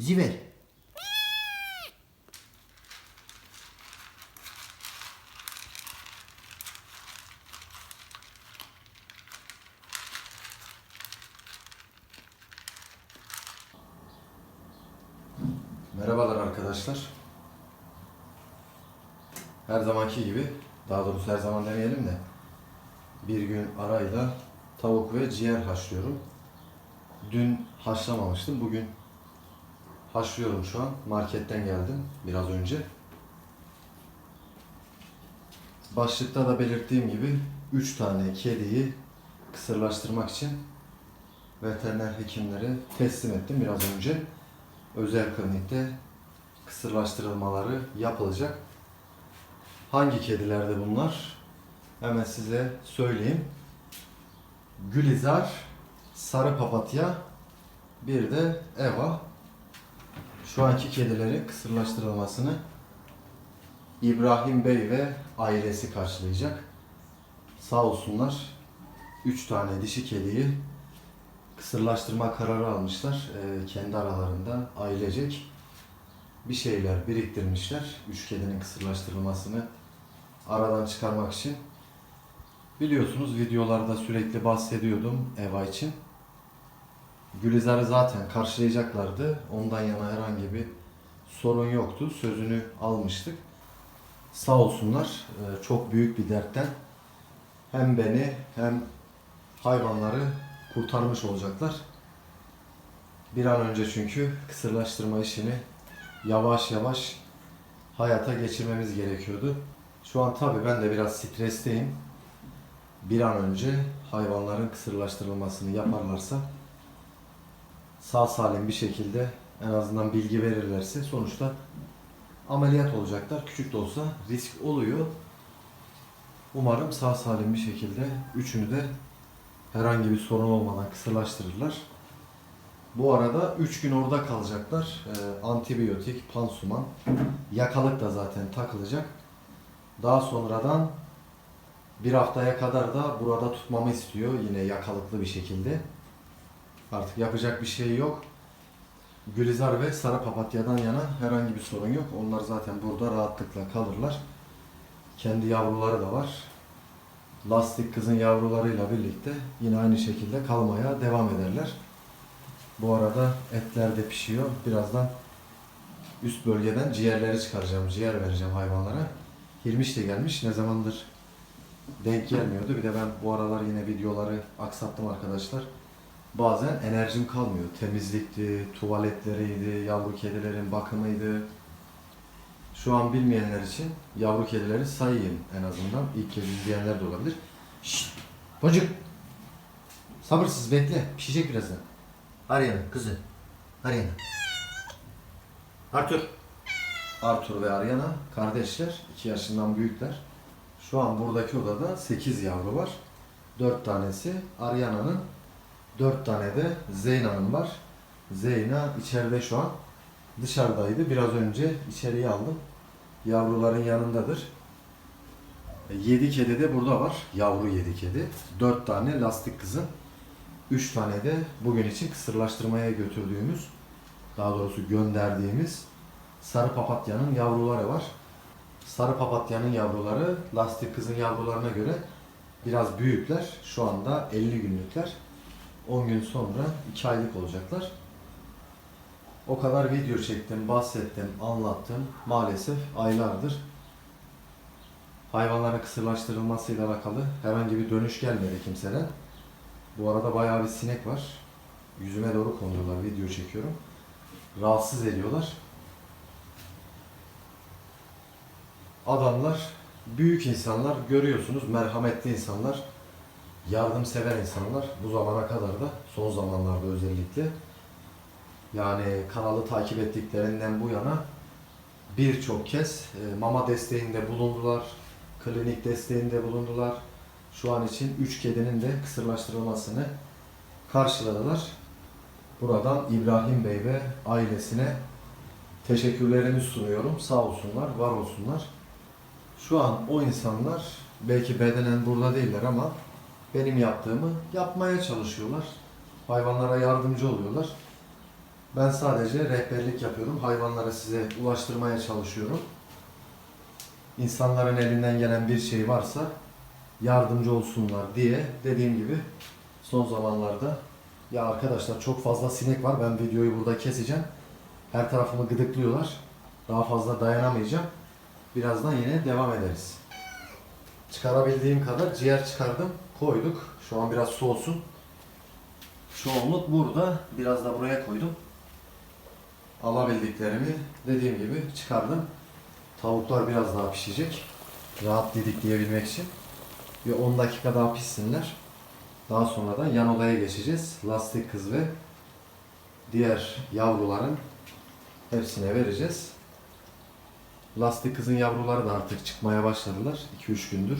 İzi ver. Merhabalar arkadaşlar. Her zamanki gibi, daha doğrusu her zaman demeyelim de bir gün arayla tavuk ve ciğer haşlıyorum. Dün haşlamamıştım, bugün haşlıyorum şu an. Marketten geldim biraz önce. Başlıkta da belirttiğim gibi 3 tane kediyi kısırlaştırmak için veteriner hekimlere teslim ettim biraz önce özel klinikte kısırlaştırılmaları yapılacak. Hangi kedilerde bunlar? Hemen size söyleyeyim. Gülizar, sarı papatya, bir de Eva. Şu anki kedileri kısırlaştırılmasını İbrahim Bey ve ailesi karşılayacak. Sağ olsunlar. 3 tane dişi kediyi kısırlaştırma kararı almışlar. Ee, kendi aralarında ailecek bir şeyler biriktirmişler. Üç kedinin kısırlaştırılmasını aradan çıkarmak için. Biliyorsunuz videolarda sürekli bahsediyordum Eva için. Gülizar'ı zaten karşılayacaklardı. Ondan yana herhangi bir sorun yoktu. Sözünü almıştık. Sağ olsunlar e, çok büyük bir dertten hem beni hem hayvanları kurtarmış olacaklar. Bir an önce çünkü kısırlaştırma işini yavaş yavaş hayata geçirmemiz gerekiyordu. Şu an tabii ben de biraz stresteyim. Bir an önce hayvanların kısırlaştırılmasını yaparlarsa sağ salim bir şekilde en azından bilgi verirlerse sonuçta ameliyat olacaklar. Küçük de olsa risk oluyor. Umarım sağ salim bir şekilde üçünü de herhangi bir sorun olmadan kısırlaştırırlar. Bu arada 3 gün orada kalacaklar. Ee, antibiyotik, pansuman, yakalık da zaten takılacak. Daha sonradan bir haftaya kadar da burada tutmamı istiyor yine yakalıklı bir şekilde. Artık yapacak bir şey yok. Gülizar ve sarı papatyadan yana herhangi bir sorun yok. Onlar zaten burada rahatlıkla kalırlar. Kendi yavruları da var. Lastik kızın yavrularıyla birlikte yine aynı şekilde kalmaya devam ederler. Bu arada etler de pişiyor. Birazdan üst bölgeden ciğerleri çıkaracağım. Ciğer vereceğim hayvanlara. Hirmiş de gelmiş. Ne zamandır denk gelmiyordu. Bir de ben bu aralar yine videoları aksattım arkadaşlar. Bazen enerjim kalmıyor. Temizlikti, tuvaletleriydi, yavru kedilerin bakımıydı. Şu an bilmeyenler için yavru kedileri sayayım en azından. İlk kez izleyenler de olabilir. Şşt. Boncuk. Sabırsız bekle. Pişecek birazdan. Ariana kızı. Ariana. Arthur. Arthur ve Ariana kardeşler. 2 yaşından büyükler. Şu an buradaki odada 8 yavru var. 4 tanesi Ariana'nın. 4 tane de Zeyna'nın var. Zeyna içeride şu an. Dışarıdaydı. Biraz önce içeriye aldım. Yavruların yanındadır. 7 kedi de burada var. Yavru 7 kedi. 4 tane lastik kızın. 3 tane de bugün için kısırlaştırmaya götürdüğümüz, daha doğrusu gönderdiğimiz sarı papatyanın yavruları var. Sarı papatyanın yavruları lastik kızın yavrularına göre biraz büyükler. Şu anda 50 günlükler. 10 gün sonra 2 aylık olacaklar. O kadar video çektim, bahsettim, anlattım. Maalesef aylardır hayvanların kısırlaştırılmasıyla alakalı herhangi bir dönüş gelmedi kimseden. Bu arada bayağı bir sinek var. Yüzüme doğru konuyorlar, video çekiyorum. Rahatsız ediyorlar. Adamlar, büyük insanlar, görüyorsunuz merhametli insanlar, yardımsever insanlar. Bu zamana kadar da, son zamanlarda özellikle. Yani kanalı takip ettiklerinden bu yana birçok kez e, mama desteğinde bulundular, klinik desteğinde bulundular. Şu an için 3 kedinin de kısırlaştırılmasını karşıladılar. Buradan İbrahim Bey ve ailesine teşekkürlerimi sunuyorum. Sağ olsunlar, var olsunlar. Şu an o insanlar belki bedenen burada değiller ama benim yaptığımı yapmaya çalışıyorlar. Hayvanlara yardımcı oluyorlar. Ben sadece rehberlik yapıyorum. Hayvanları size ulaştırmaya çalışıyorum. İnsanların elinden gelen bir şey varsa yardımcı olsunlar diye dediğim gibi son zamanlarda ya arkadaşlar çok fazla sinek var. Ben videoyu burada keseceğim. Her tarafımı gıdıklıyorlar. Daha fazla dayanamayacağım. Birazdan yine devam ederiz. Çıkarabildiğim kadar ciğer çıkardım. Koyduk. Şu an biraz soğusun. Çoğunluk burada. Biraz da buraya koydum. Alabildiklerimi dediğim gibi çıkardım. Tavuklar biraz daha pişecek. Rahat didikleyebilmek için. Bir 10 dakika daha pişsinler. Daha sonra da yan odaya geçeceğiz. Lastik kız ve diğer yavruların hepsine vereceğiz. Lastik kızın yavruları da artık çıkmaya başladılar. 2-3 gündür.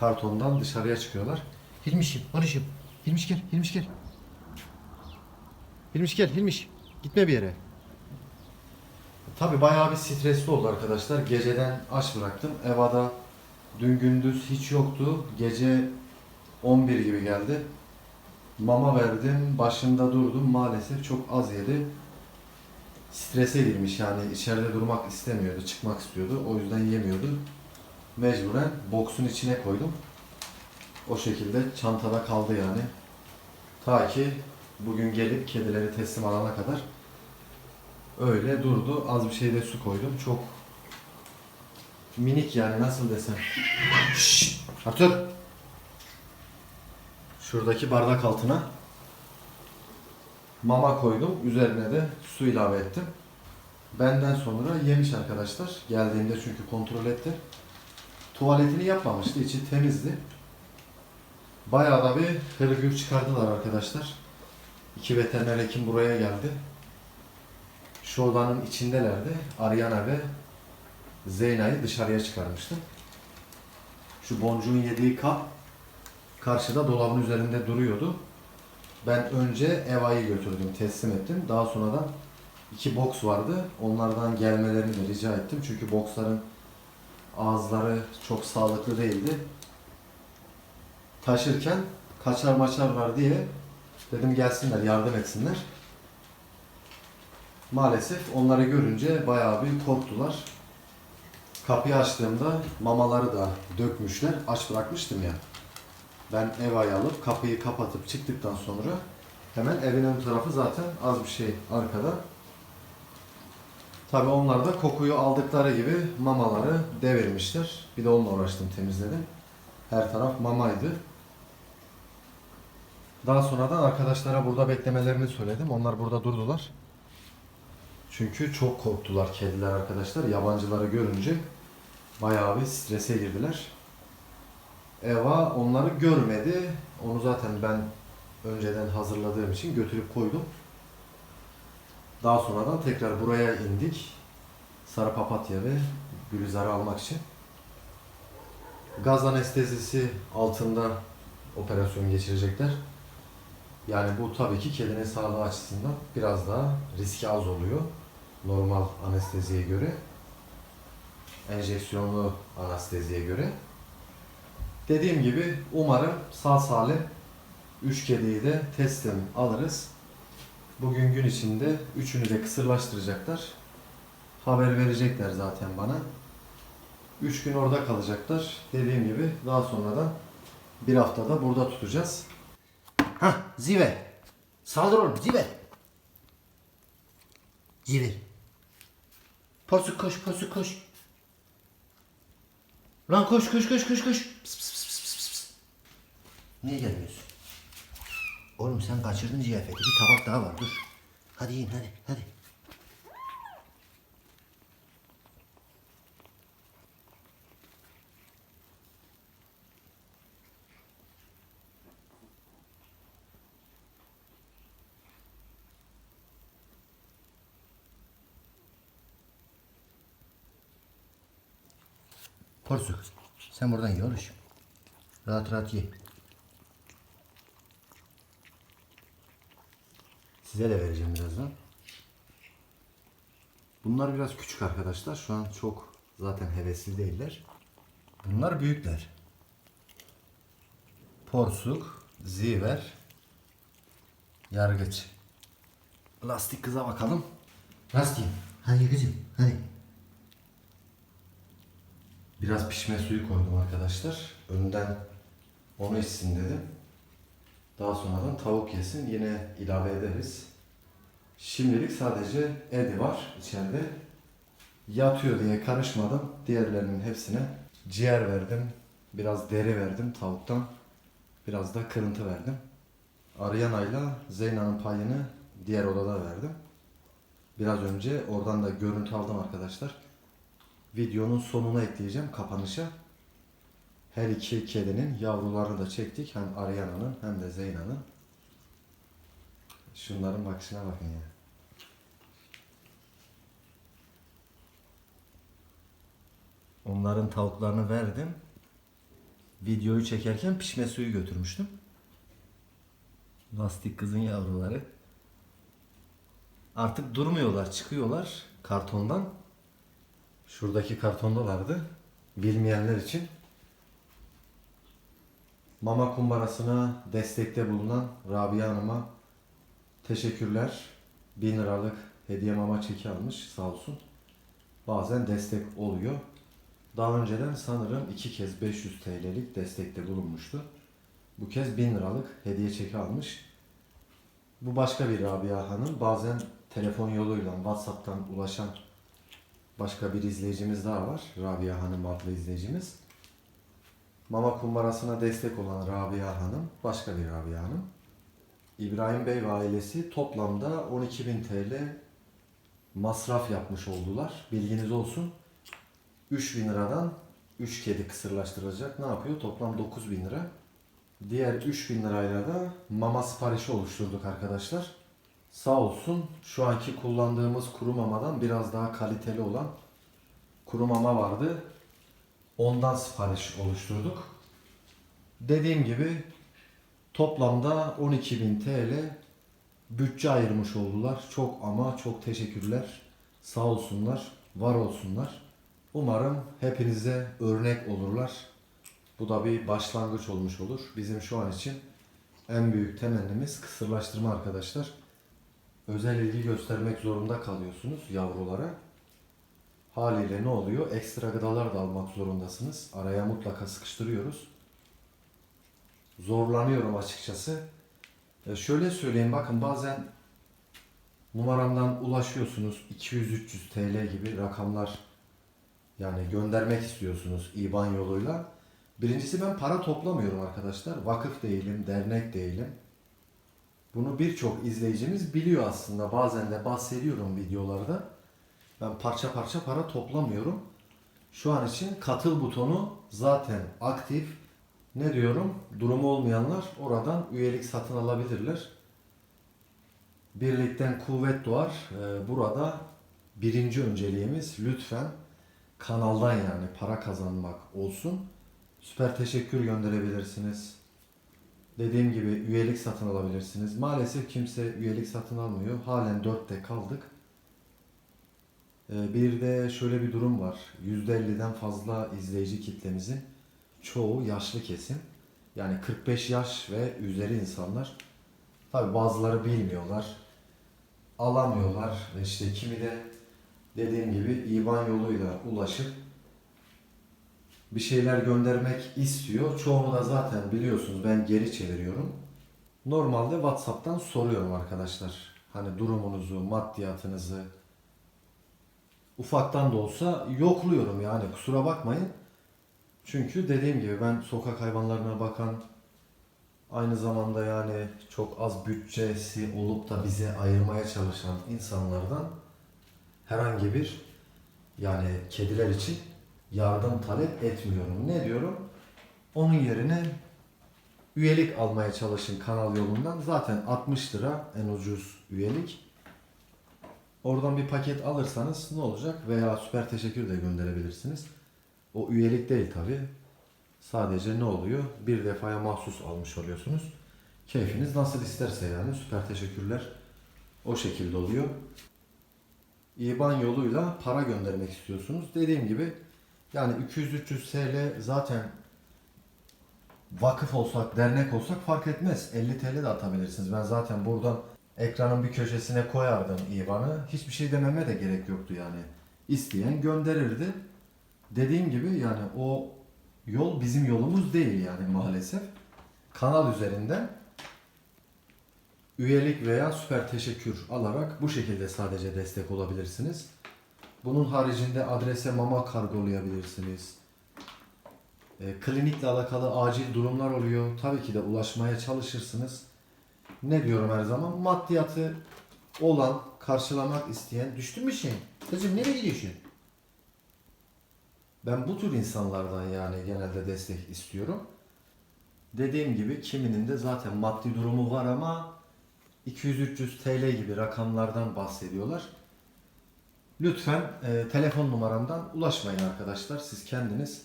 Kartondan dışarıya çıkıyorlar. Hilmiş'im, Barış'ım. Hilmiş gel, Hilmiş gel. Hilmiş gel, Hilmiş. Gitme bir yere. Tabi bayağı bir stresli oldu arkadaşlar. Geceden aç bıraktım. Eva'da dün gündüz hiç yoktu. Gece 11 gibi geldi. Mama verdim. Başında durdum. Maalesef çok az yedi. Strese girmiş yani içeride durmak istemiyordu. Çıkmak istiyordu. O yüzden yemiyordu. Mecburen boksun içine koydum. O şekilde çantada kaldı yani. Ta ki bugün gelip kedileri teslim alana kadar Öyle durdu. Az bir şey de su koydum. Çok minik yani nasıl desem. Şşş! Artur! Şuradaki bardak altına mama koydum. Üzerine de su ilave ettim. Benden sonra yemiş arkadaşlar. Geldiğimde çünkü kontrol etti. Tuvaletini yapmamıştı. içi temizdi. Bayağı da bir hırgür çıkardılar arkadaşlar. İki veteriner hekim buraya geldi. Şu odanın içindelerdi. Ariana ve Zeyna'yı dışarıya çıkarmıştım. Şu boncuğun yediği kap karşıda dolabın üzerinde duruyordu. Ben önce Eva'yı götürdüm, teslim ettim. Daha sonradan iki boks vardı. Onlardan gelmelerini de rica ettim. Çünkü boksların ağızları çok sağlıklı değildi. Taşırken kaçar maçarlar diye dedim gelsinler, yardım etsinler. Maalesef onları görünce bayağı bir korktular. Kapıyı açtığımda mamaları da dökmüşler. Aç bırakmıştım ya. Ben Eva'yı alıp kapıyı kapatıp çıktıktan sonra hemen evin ön tarafı zaten az bir şey arkada. Tabi onlar da kokuyu aldıkları gibi mamaları devirmişler. Bir de onunla uğraştım temizledim. Her taraf mamaydı. Daha sonradan arkadaşlara burada beklemelerini söyledim. Onlar burada durdular. Çünkü çok korktular kediler arkadaşlar. Yabancıları görünce bayağı bir strese girdiler. Eva onları görmedi. Onu zaten ben önceden hazırladığım için götürüp koydum. Daha sonradan tekrar buraya indik. Sarı papatya ve gülizarı almak için. Gaz anestezisi altında operasyon geçirecekler. Yani bu tabii ki kedinin sağlığı açısından biraz daha riski az oluyor. Normal anesteziye göre. Enjeksiyonlu anesteziye göre. Dediğim gibi umarım sağ salim 3 kediyi de teslim alırız. Bugün gün içinde üçünü de kısırlaştıracaklar. Haber verecekler zaten bana. 3 gün orada kalacaklar. Dediğim gibi daha sonradan bir haftada burada tutacağız. Hah, Ziver. Saldır oğlum, Ziver. Ziver. Porsuk koş, porsuk koş. Lan koş, koş, koş, koş, koş. Pıs, pıs, pıs, pıs, pıs. Niye gelmiyorsun? Oğlum sen kaçırdın ziyafeti. Bir tabak daha var, dur. Hadi yiyin, hadi, hadi. Porsuk, sen buradan ye oğlum. Rahat rahat ye. Size de vereceğim birazdan. Bunlar biraz küçük arkadaşlar. Şu an çok zaten hevesli değiller. Bunlar büyükler. Porsuk, ziver, yargıç. lastik kıza bakalım. Lastiğim. Hadi kızım hadi. Biraz pişme suyu koydum arkadaşlar. Önden onu içsin dedim. Daha sonradan tavuk yesin. Yine ilave ederiz. Şimdilik sadece Edi var içeride. Yatıyor diye karışmadım. Diğerlerinin hepsine ciğer verdim. Biraz deri verdim tavuktan. Biraz da kırıntı verdim. Ariyana'yla Zeyna'nın payını diğer odada verdim. Biraz önce oradan da görüntü aldım arkadaşlar. Videonun sonuna ekleyeceğim kapanışa. Her iki kedinin yavrularını da çektik. Hem Ariana'nın hem de Zeyna'nın. Şunların bakışına bakın ya. Onların tavuklarını verdim. Videoyu çekerken pişme suyu götürmüştüm. Lastik kızın yavruları. Artık durmuyorlar, çıkıyorlar kartondan. Şuradaki kartondalardı. Bilmeyenler için. Mama kumbarasına destekte bulunan Rabia Hanım'a teşekkürler. 1000 liralık hediye mama çeki almış sağ olsun. Bazen destek oluyor. Daha önceden sanırım iki kez 500 TL'lik destekte bulunmuştu. Bu kez 1000 liralık hediye çeki almış. Bu başka bir Rabia Hanım. Bazen telefon yoluyla WhatsApp'tan ulaşan başka bir izleyicimiz daha var. Rabia Hanım adlı izleyicimiz. Mama kumbarasına destek olan Rabia Hanım, başka bir Rabia Hanım. İbrahim Bey ve ailesi toplamda 12.000 TL masraf yapmış oldular. Bilginiz olsun. 3000 liradan 3 kedi kısırlaştırılacak. Ne yapıyor? Toplam 9000 lira. Diğer 3000 lirayla da mama siparişi oluşturduk arkadaşlar. Sağ olsun şu anki kullandığımız kuru mamadan biraz daha kaliteli olan kuru mama vardı. Ondan sipariş oluşturduk. Dediğim gibi toplamda 12.000 TL bütçe ayırmış oldular. Çok ama çok teşekkürler. Sağ olsunlar, var olsunlar. Umarım hepinize örnek olurlar. Bu da bir başlangıç olmuş olur. Bizim şu an için en büyük temennimiz kısırlaştırma arkadaşlar. Özel ilgi göstermek zorunda kalıyorsunuz yavrulara. Haliyle ne oluyor? Ekstra gıdalar da almak zorundasınız. Araya mutlaka sıkıştırıyoruz. Zorlanıyorum açıkçası. E şöyle söyleyeyim bakın bazen numaramdan ulaşıyorsunuz 200-300 TL gibi rakamlar yani göndermek istiyorsunuz IBAN yoluyla. Birincisi ben para toplamıyorum arkadaşlar. Vakıf değilim, dernek değilim. Bunu birçok izleyicimiz biliyor aslında. Bazen de bahsediyorum videolarda. Ben parça parça para toplamıyorum. Şu an için katıl butonu zaten aktif. Ne diyorum? Durumu olmayanlar oradan üyelik satın alabilirler. Birlikten kuvvet doğar. Ee, Burada birinci önceliğimiz lütfen kanaldan yani para kazanmak olsun. Süper teşekkür gönderebilirsiniz. Dediğim gibi üyelik satın alabilirsiniz. Maalesef kimse üyelik satın almıyor. Halen 4'te kaldık. Ee, Bir de şöyle bir durum var. %50'den fazla izleyici kitlemizin çoğu yaşlı kesim. Yani 45 yaş ve üzeri insanlar. Tabi bazıları bilmiyorlar. Alamıyorlar. Ve işte kimi de dediğim gibi IBAN yoluyla ulaşıp bir şeyler göndermek istiyor. Çoğunu da zaten biliyorsunuz ben geri çeviriyorum. Normalde WhatsApp'tan soruyorum arkadaşlar. Hani durumunuzu, maddiyatınızı ufaktan da olsa yokluyorum yani kusura bakmayın. Çünkü dediğim gibi ben sokak hayvanlarına bakan aynı zamanda yani çok az bütçesi olup da bize ayırmaya çalışan insanlardan herhangi bir yani kediler için yardım talep etmiyorum. Ne diyorum? Onun yerine üyelik almaya çalışın kanal yolundan. Zaten 60 lira en ucuz üyelik. Oradan bir paket alırsanız ne olacak? Veya süper teşekkür de gönderebilirsiniz. O üyelik değil tabi. Sadece ne oluyor? Bir defaya mahsus almış oluyorsunuz. Keyfiniz nasıl isterse yani süper teşekkürler o şekilde oluyor. İban yoluyla para göndermek istiyorsunuz. Dediğim gibi yani 200-300 TL zaten vakıf olsak, dernek olsak fark etmez. 50 TL de atabilirsiniz. Ben zaten buradan ekranın bir köşesine koyardım IBAN'ı. Hiçbir şey dememe de gerek yoktu yani. İsteyen gönderirdi. Dediğim gibi yani o yol bizim yolumuz değil yani maalesef. Kanal üzerinden üyelik veya süper teşekkür alarak bu şekilde sadece destek olabilirsiniz. Bunun haricinde adrese mama kargolayabilirsiniz. E, klinikle alakalı acil durumlar oluyor. Tabii ki de ulaşmaya çalışırsınız. Ne diyorum her zaman? Maddiyatı olan, karşılamak isteyen... Düştün mü şey? Kızım nereye gidiyorsun? Ben bu tür insanlardan yani genelde destek istiyorum. Dediğim gibi kiminin de zaten maddi durumu var ama 200-300 TL gibi rakamlardan bahsediyorlar. Lütfen e, telefon numaramdan ulaşmayın arkadaşlar. Siz kendiniz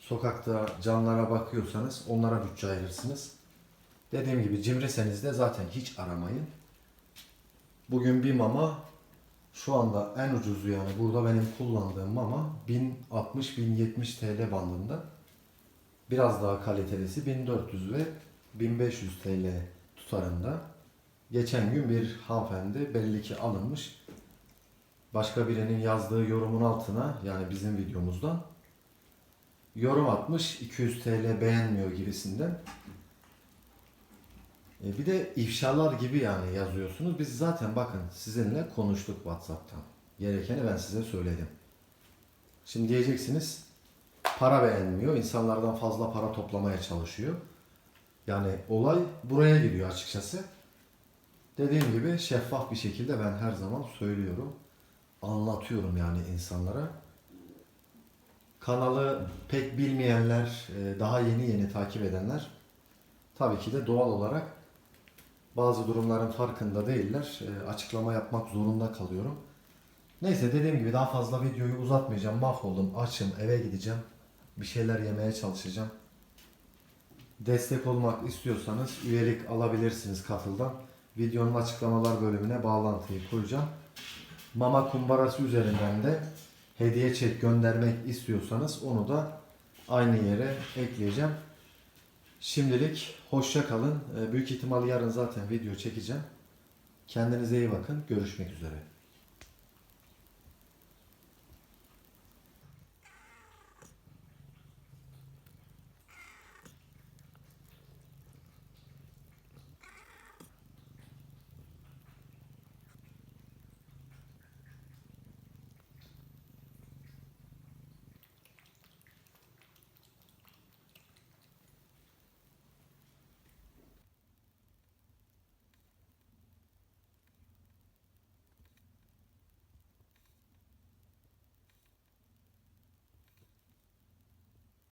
sokakta canlara bakıyorsanız onlara bütçe ayırırsınız. Dediğim gibi cimriseniz de zaten hiç aramayın. Bugün bir mama şu anda en ucuzu yani burada benim kullandığım mama 1060-1070 TL bandında. Biraz daha kalitelisi 1400 ve 1500 TL tutarında. Geçen gün bir hanımefendi belli ki alınmış. Başka birinin yazdığı yorumun altına yani bizim videomuzdan yorum atmış 200 TL beğenmiyor gibisinden. E bir de ifşalar gibi yani yazıyorsunuz. Biz zaten bakın sizinle konuştuk WhatsApp'tan. Gerekeni ben size söyledim. Şimdi diyeceksiniz para beğenmiyor. insanlardan fazla para toplamaya çalışıyor. Yani olay buraya giriyor açıkçası. Dediğim gibi şeffaf bir şekilde ben her zaman söylüyorum. Anlatıyorum yani insanlara. Kanalı pek bilmeyenler, e, daha yeni yeni takip edenler tabii ki de doğal olarak bazı durumların farkında değiller. E, Açıklama yapmak zorunda kalıyorum. Neyse dediğim gibi daha fazla videoyu uzatmayacağım. Mahvoldum, açım, eve gideceğim. Bir şeyler yemeye çalışacağım. Destek olmak istiyorsanız üyelik alabilirsiniz katıldan. Videonun açıklamalar bölümüne bağlantıyı koyacağım. Mama kumbarası üzerinden de hediye çek göndermek istiyorsanız onu da aynı yere ekleyeceğim. Şimdilik hoşça kalın. Ee, Büyük ihtimal yarın zaten video çekeceğim. Kendinize iyi bakın. Görüşmek üzere.